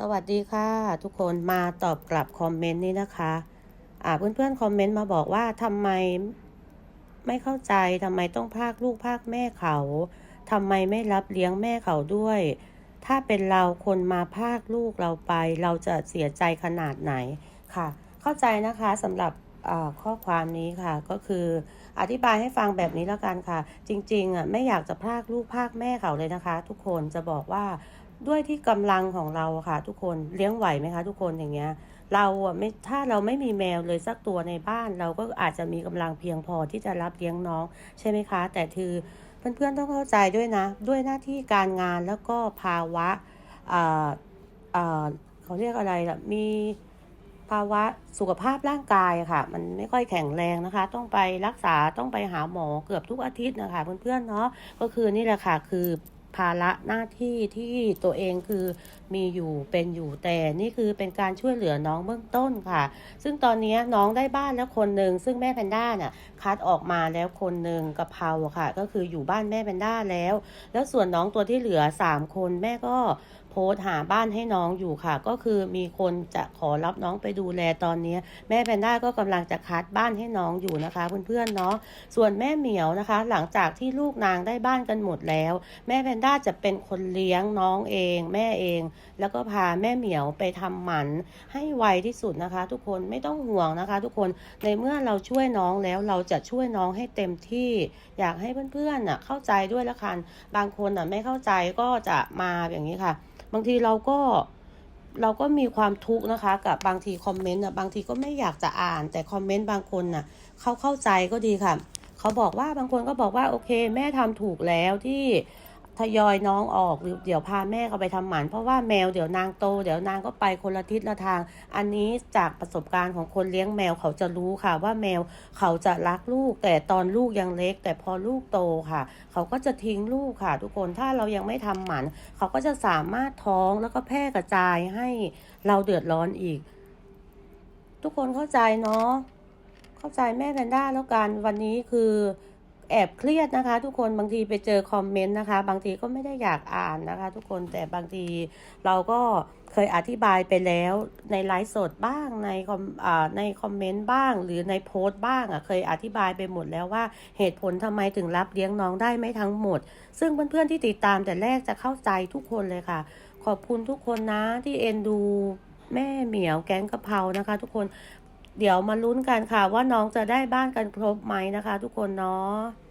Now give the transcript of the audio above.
สวัสดีค่ะทุกคนมาตอบกลับคอมเมนต์นี้นะคะอ่าเพื่อนๆคอมเมนต์มาบอกว่าทำไมไม่เข้าใจทำไมต้องพากลูกพากแม่เขาทำไมไม่รับเลี้ยงแม่เขาด้วย ถ้าเป็นเราคนมาพากลูกเราไป เราจะเสียใจขนาดไหนค่ะ เข้าใจนะคะสำหรับ ข้อความนี้ค่ะก็คืออธิบายให้ฟังแบบนี้แล้วกันค่ะ จริงๆอะไม่อยากจะพากลูกพากแม่เขาเลยนะคะ ทุกคนจะบอกว่าด้วยที่กำลังของเราค่ะ ทุกคนเลี้ยงไหวไหมคะ ทุกคนอย่างเงี้ย เราอะไม่ถ้าเราไม่มีแมวเลยสักตัวในบ้าน เราก็อาจจะมีกำลังเพียงพอที่จะรับเลี้ยงน้องใช่ไหมคะ แต่คือเพื่อนๆต้องเข้าใจด้วยนะ ด้วยหน้าที่การงานแล้วก็ภาวะอ่าอ่าเขาเรียกอะไรล่ะมี ภาวะสุขภาพร่างกายค่ะ มันไม่ค่อยแข็งแรงนะคะ ต้องไปรักษาต้องไปหาหมอเกือบทุกอาทิตย์นะคะเพื่อนๆเนาะก็คือนี่แหละค่ะ คือภาระหน้าที่ที่ตัวเองคือมีอยู่เป็นอยู่แต่นี่คือเป็นการช่วยเหลือน้องเบื้องต้นค่ะ ซึ่งตอนนี้น้องได้บ้านแล้วคนหนึ่งซึ่งแม่แพนด้าน่ะคัดออกมาแล้วคนหนึ่งกะเพราค่ะ ก็คืออยู่บ้านแม่แพนด้าแล้ว แล้วส่วนน้องตัวที่เหลือสามคนแม่ก็ พสต์หาบ้านให้น้องอยู่ค่ะ ก็คือมีคนจะขอรับน้องไปดูแลตอนนี้แม่แพนด้าก็กำลังจะคัดบ้านให้น้องอยู่นะคะ เพื่อนๆเนาะส่วนแม่เหมียวนะคะ หลังจากที่ลูกนางได้บ้านกันหมดแล้ว แม่แพนด้าจะเป็นคนเลี้ยงน้องเอง แม่เอง แล้วก็พาแม่เหมียวไปทำหมันให้ไวที่สุดนะคะ ทุกคนไม่ต้องห่วงนะคะ ทุกคนในเมื่อเราช่วยน้องแล้วเราจะช่วยน้องให้เต็มที่ อยากให้เพื่อนๆน่ะเข้าใจด้วยละกันบางคนน่ะไม่เข้าใจก็จะมาอย่างนี้ค่ะบางทีเราก็เราก็มีความทุกข์นะคะกับบางทีคอมเมนต์อะบางทีก็ไม่อยากจะอ่าน แต่คอมเมนต์บางคนน่ะเขาเข้าใจก็ดีค่ะ เขาบอกว่าบางคนก็บอกว่าโอเค แม่ทำถูกแล้วที่ ทยอยน้องออกหรือเดี๋ยวพาแม่เขาไปทำหมัน เพราะว่าแมวเดี๋ยวนางโต เดี๋ยวนางก็ไปคนละทิศละทาง อันนี้จากประสบการณ์ของคนเลี้ยงแมวเขาจะรู้ค่ะ ว่าแมวเขาจะรักลูก แต่ตอนลูกยังเล็ก แต่พอลูกโตค่ะ เขาก็จะทิ้งลูกค่ะ ทุกคนถ้าเรายังไม่ทำหมัน เขาก็จะสามารถท้องแล้วก็แพร่กระจายให้เราเดือดร้อนอีก ทุกคนเข้าใจเนาะเข้าใจแม่แพนด้าแล้วกันวันนี้คือ แอบเครียดนะคะ ทุกคนบางทีไปเจอคอมเมนต์นะคะ บางทีก็ไม่ได้อยากอ่านนะคะ ทุกคนแต่บางทีเราก็เคยอธิบายไปแล้วในไลฟ์สดบ้างในคอมอ่าในคอมเมนต์บ้าง หรือในโพสต์บ้างอะเคยอธิบายไปหมดแล้วว่าเหตุผลทำไมถึงรับเลี้ยงน้องได้ไม่ทั้งหมด ซึ่งเพื่อนๆที่ติดตามแต่แรกจะเข้าใจทุกคนเลยค่ะ ขอบคุณทุกคนนะที่เอ็นดูแม่เหมียวแก๊งกะเพรานะคะ ทุกคน เดี๋ยวมาลุ้นกันค่ะว่าน้องจะได้บ้านกันครบไหมนะคะ ทุกคนเนาะ